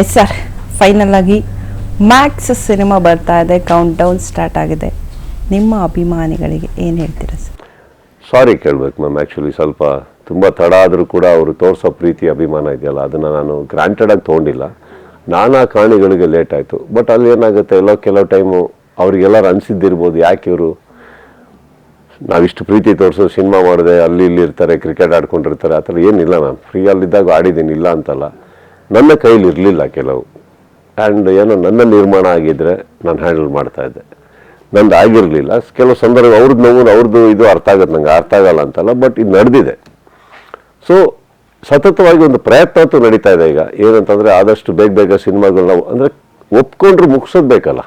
S sir final ಆಗಿ Max cinema ಬರ್ತಾ ಇದೆ ಕೌಂಟ್ ಡೌನ್ ಸ್ಟಾರ್ಟ್ ಆಗಿದೆ. ನಿಮ್ಮ ಅಭಿಮಾನಿಗಳಿಗೆ ಏನು ಹೇಳ್ತೀರಾ ಸರ್? ಸಾರಿ ಕೇಳ್ಬೇಕು ಮ್ಯಾಮ್ ಆ್ಯಕ್ಚುಲಿ ಸ್ವಲ್ಪ ತುಂಬ ತಡ ಆದರೂ ಕೂಡ ಅವರು ತೋರಿಸೋ ಪ್ರೀತಿ, ಅಭಿಮಾನ ಇದೆಯಲ್ಲ, ಅದನ್ನು ನಾನು ಗ್ರಾಂಟೆಡ್ ಆಗಿ ತೊಗೊಂಡಿಲ್ಲ. ನಾನಾ ಕಾಣಿಗಳಿಗೆ ಲೇಟ್ ಆಯಿತು. ಬಟ್ ಅಲ್ಲಿ ಏನಾಗುತ್ತೆ, ಎಲ್ಲೋ ಕೆಲವು ಟೈಮು ಅವ್ರಿಗೆಲ್ಲರೂ ಅನಿಸಿದ್ದಿರ್ಬೋದು ಯಾಕೆ ಇವರು? ನಾವಿಷ್ಟು ಪ್ರೀತಿ ತೋರಿಸೋ ಸಿನಿಮಾ ಮಾಡಿದೆ, ಅಲ್ಲಿ ಇಲ್ಲಿ ಇರ್ತಾರೆ ಕ್ರಿಕೆಟ್ ಆಡ್ಕೊಂಡಿರ್ತಾರೆ, ಆ ಥರ ಏನಿಲ್ಲ ಮ್ಯಾಮ್ ಫ್ರೀಯಲ್ಲಿದ್ದಾಗ ಆಡಿದ್ದೀನಿ, ಇಲ್ಲ ಅಂತಲ್ಲ. ನನ್ನ ಕೈಲಿ ಇರಲಿಲ್ಲ ಕೆಲವು. ಆ್ಯಂಡ್ ಏನೋ ನನ್ನ ನಿರ್ಮಾಣ ಆಗಿದ್ದರೆ ನಾನು ಹ್ಯಾಂಡಲ್ ಮಾಡ್ತಾ ಇದ್ದೆ. ನಂದು ಆಗಿರಲಿಲ್ಲ. ಕೆಲವು ಸಂದರ್ಭ ಅವ್ರದ್ದು ನೋವು, ಅವ್ರದ್ದು ಇದು ಅರ್ಥ ಆಗುತ್ತೆ ನಂಗೆ ಅರ್ಥ ಆಗಲ್ಲ ಅಂತಲ್ಲ ಬಟ್ ಇದು ನಡೆದಿದೆ. ಸೊ ಸತತವಾಗಿ ಒಂದು ಪ್ರಯತ್ನ ಅಂತೂ ನಡೀತಾ ಇದೆ ಈಗ. ಏನಂತಂದರೆ ಆದಷ್ಟು ಬೇಗ ಬೇಗ ಸಿನಿಮಾಗಳನ್ನ ಅಂದರೆ ಒಪ್ಕೊಂಡ್ರೆ ಮುಗಿಸೋದು ಬೇಕಲ್ಲ.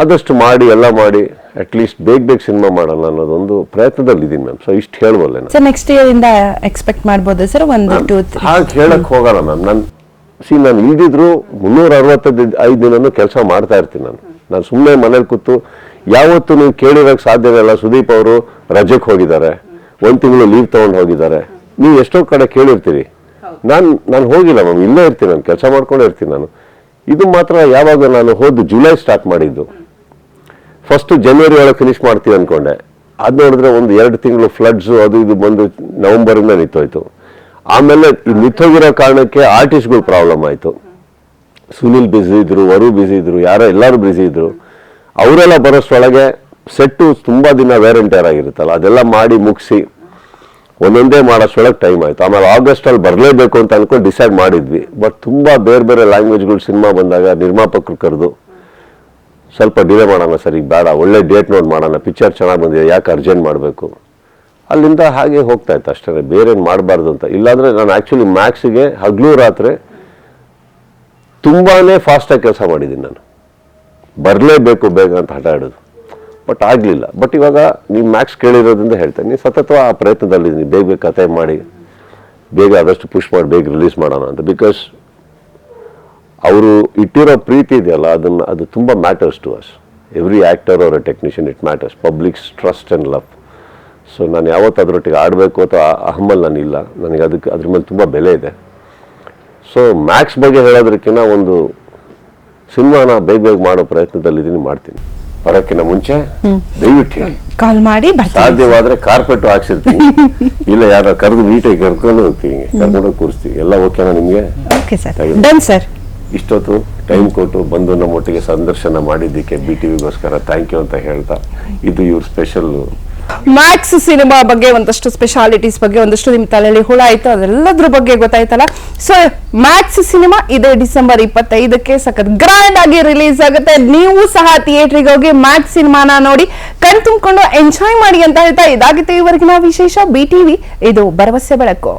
ಆದಷ್ಟು ಮಾಡಿ ಎಲ್ಲ ಮಾಡಿ ಅಟ್ಲೀಸ್ಟ್ ಬೇಗ ಬೇಗ ಸಿನಿಮಾ ಮಾಡೋಣ ಅನ್ನೋದೊಂದು ಪ್ರಯತ್ನದಲ್ಲಿ ಇದ್ದೀನಿ ಮ್ಯಾಮ್ ಸೊ ಇಷ್ಟು ಹೇಳ್ಬಲ್ಲೆ ನಾನು. ಸರ್ ನೆಕ್ಸ್ಟ್ ಇಯರ್ ಇಂದ ಎಕ್ಸ್ಪೆಕ್ಟ್ ಮಾಡ್ಬೋದು ಸರ್ ಒಂದು ಟೂ ಹಾಗೆ ಹೇಳಕ್ ಹೋಗಲ್ಲ ಮ್ಯಾಮ್ ನಾನು ಸಿ ನಾನು ಇಲ್ದಿದ್ರು ಮುನ್ನೂರ ಅರವತ್ತೈದು ಐದು ದಿನನೂ ಕೆಲಸ ಮಾಡ್ತಾ ಇರ್ತೀನಿ ನಾನು. ನಾನು ಸುಮ್ಮನೆ ಮನೇಲಿ ಕೂತು ಯಾವತ್ತು ನೀವು ಕೇಳಿರೋಕೆ ಸಾಧ್ಯ ಇಲ್ಲ. ಸುದೀಪ್ ಅವರು ರಜೆಗೆ ಹೋಗಿದ್ದಾರೆ. ಒಂದು ತಿಂಗಳು ಲೀವ್ ತೊಗೊಂಡು ಹೋಗಿದ್ದಾರೆ. ನೀವು ಎಷ್ಟೋ ಕಡೆ ಕೇಳಿರ್ತೀರಿ. ನಾನು ನಾನು ಹೋಗಿಲ್ಲ ಮ್ಯಾಮ್ ಇಲ್ಲೇ ಇರ್ತೀನಿ ನಾನು. ಕೆಲಸ ಮಾಡ್ಕೊಂಡೇ ಇರ್ತೀನಿ ನಾನು. ಇದು ಮಾತ್ರ ಯಾವಾಗ ನಾನು ಹೋದ್ದು ಜುಲೈ ಸ್ಟಾರ್ಟ್ ಮಾಡಿದ್ದು. ಫಸ್ಟ್ ಜನವರಿ ಒಳಗೆ ಫಿನಿಶ್ ಮಾಡ್ತೀವಿ ಅನ್ಕೊಂಡೆ. ಅದು ನೋಡಿದ್ರೆ ಒಂದು ಎರಡು ತಿಂಗಳು ಫ್ಲಡ್ಸು ಅದು ಇದು ಬಂದು ನವಂಬರಿಂದ ನಿಂತೋಯ್ತು. ಆಮೇಲೆ ನಿಂತೋಗಿರೋ ಕಾರಣಕ್ಕೆ ಆರ್ಟಿಸ್ಟ್ಗಳು ಪ್ರಾಬ್ಲಮ್ ಆಯಿತು. ಸುನಿಲ್ ಬ್ಯುಸಿ ಇದ್ರು, ವರು ಬ್ಯುಸಿ ಇದ್ರು, ಯಾರೋ ಎಲ್ಲರೂ ಬ್ಯುಸಿ ಇದ್ರು. ಅವರೆಲ್ಲ ಬರೋಷ್ಟೊಳಗೆ ಸೆಟ್ಟು ತುಂಬ ದಿನ ವೇರಂಟೇರ್ ಆಗಿರುತ್ತಲ್ಲ, ಅದೆಲ್ಲ ಮಾಡಿ ಮುಗಿಸಿ ಒಂದೊಂದೇ ಮಾಡೋಷ್ಟೊಳಗೆ ಟೈಮ್ ಆಯಿತು. ಆಮೇಲೆ ಆಗಸ್ಟಲ್ಲಿ ಬರಲೇಬೇಕು ಅಂತ ಅಂದ್ಕೊಂಡು ಡಿಸೈಡ್ ಮಾಡಿದ್ವಿ. ಬಟ್ ತುಂಬ ಬೇರೆ ಬೇರೆ ಲ್ಯಾಂಗ್ವೇಜ್ಗಳು ಸಿನಿಮಾ ಬಂದಾಗ ನಿರ್ಮಾಪಕರು ಕರೆದು ಸ್ವಲ್ಪ ಡಿಲೇ ಮಾಡೋಣ ಸರ್, ಈಗ ಬೇಡ, ಒಳ್ಳೆ ಡೇಟ್ ನೋಡಿ ಮಾಡೋಣ ಪಿಕ್ಚರ್ ಚೆನ್ನಾಗಿ ಬಂದಿದೆ, ಯಾಕೆ ಅರ್ಜೆಂಟ್ ಮಾಡಬೇಕು? ಅಲ್ಲಿಂದ ಹಾಗೆ ಹೋಗ್ತಾ ಇತ್ತು ಅಷ್ಟೇ, ಬೇರೇನು ಮಾಡಬಾರ್ದು ಅಂತ. ಇಲ್ಲಾಂದರೆ ನಾನು ಆ್ಯಕ್ಚುಲಿ ಮ್ಯಾಕ್ಸಿಗೆ ಹಗಲು ರಾತ್ರಿ ತುಂಬಾ ಫಾಸ್ಟಾಗಿ ಕೆಲಸ ಮಾಡಿದ್ದೀನಿ ನಾನು. ಬರಲೇಬೇಕು ಬೇಗ ಅಂತ ಹಠ ಹಿಡಿದು. ಬಟ್ ಆಗಲಿಲ್ಲ. ಬಟ್ ಇವಾಗ ನೀವು ಮ್ಯಾಕ್ಸ್ ಕೇಳಿರೋದ್ರಿಂದ ಹೇಳ್ತೇನೆ. ನೀವು ಸತತ ಆ ಪ್ರಯತ್ನದಲ್ಲಿದ್ದೀನಿ. ಬೇಗ ಬೇಗ ಕತೆ ಮಾಡಿ, ಬೇಗ ಆದಷ್ಟು ಪುಷ್ ಮಾಡಿ, ಬೇಗ ರಿಲೀಸ್ ಮಾಡೋಣ ಅಂತ. ಬಿಕಾಸ್ ಅವರು ಇಟ್ಟಿರೋ ಪ್ರೀತಿ ಇದೆಯಲ್ಲ ಅದನ್ನು ಅದು ತುಂಬ matters to us every actor ಅವರ technician it matters public's trust and love so ನಾನು ಯಾವತ್ತು ಅದರೊಟ್ಟಿಗೆ ಆಡಬೇಕು ಅಥವಾ ಅಹಮಲ್ ನಾನಿಲ್ಲ ನನಗೆ ಅದಕ್ಕೆ ಅದ್ರ ಮೇಲೆ ತುಂಬ ಬೆಲೆ ಇದೆ. ಸೊ ಮ್ಯಾಕ್ಸ್ ಬಗ್ಗೆ ಹೇಳೋದಕ್ಕಿಂತ ಒಂದು ಸಿನಿಮಾನ ಬೇಗ ಬೇಗ ಮಾಡೋ ಪ್ರಯತ್ನದಲ್ಲಿದ್ದೀನಿ ಮಾಡ್ತೀನಿ. ಬರೋಕ್ಕಿಂತ ಮುಂಚೆ ದಯವಿಟ್ಟು ಹೇಳಿ. ಕಾಲ್ ಮಾಡಿ ಸಾಧ್ಯವಾದರೆ ಕಾರ್ಪೆಟ್ ಹಾಕ್ಸಿರ್ತೀನಿ. ಇಲ್ಲ ಯಾರೋ ಕರೆದು ನೀಟಾಗಿ ಕರ್ಕೊಂಡು ಹೋಗ್ತೀನಿ. ಕರ್ಕೊಂಡು ಕೂರಿಸ್ತೀನಿ. ಕೂರಿಸ್ತೀವಿ ಎಲ್ಲ ಓಕೆನಾ ನಿಮಗೆ? ಓಕೆ ಸರ್ ಡನ್ ಸರ್ ಇಷ್ಟೊತ್ತು ಟೈಮ್ ಕೊಟ್ಟು ಬಂದು ನಮ್ಮೊಟ್ಟಿಗೆ ಸಂದರ್ಶನ ಮಾಡಿದ್ದಕ್ಕೆ ಬಿ ಟಿ ವಿಗೋಸ್ಕರ ಥ್ಯಾಂಕ್ ಯು ಅಂತ ಹೇಳ್ತಾ ಇದು ಇವ್ರ ಸ್ಪೆಷಲ್ ಮ್ಯಾಕ್ಸ್ ಸಿನಿಮಾ ಬಗ್ಗೆ ಒಂದಷ್ಟು ಸ್ಪೆಷಾಲಿಟೀಸ್ ಬಗ್ಗೆ ಒಂದಷ್ಟು ನಿಮ್ಮ ತಲೆಯಲ್ಲಿ ಹುಳ ಆಯ್ತು, ಅದೆಲ್ಲದ್ರ ಬಗ್ಗೆ ಗೊತ್ತಾಯ್ತಲ್ಲ? ಸೊ ಮ್ಯಾಕ್ಸ್ ಸಿನಿಮಾ ಇದೇ ಡಿಸೆಂಬರ್ ಇಪ್ಪತ್ತೈದಕ್ಕೆ ಸಖತ್ ಗ್ರ್ಯಾಂಡ್ ಆಗಿ ರಿಲೀಸ್ ಆಗುತ್ತೆ. ನೀವು ಸಹ ಥಿಯೇಟ್ರಿಗೆ ಹೋಗಿ ಮ್ಯಾಕ್ಸ್ ಸಿನಿಮಾನ ನೋಡಿ, ಕಣ್ ತುಂಬಿಕೊಂಡು ಎಂಜಾಯ್ ಮಾಡಿ ಅಂತ ಹೇಳ್ತಾ ಇದಾಗಿತ್ತು ಇವರೆಗಿನ ವಿಶೇಷ ಬಿ ಇದು ಭರವಸೆ ಬೆಳಕು.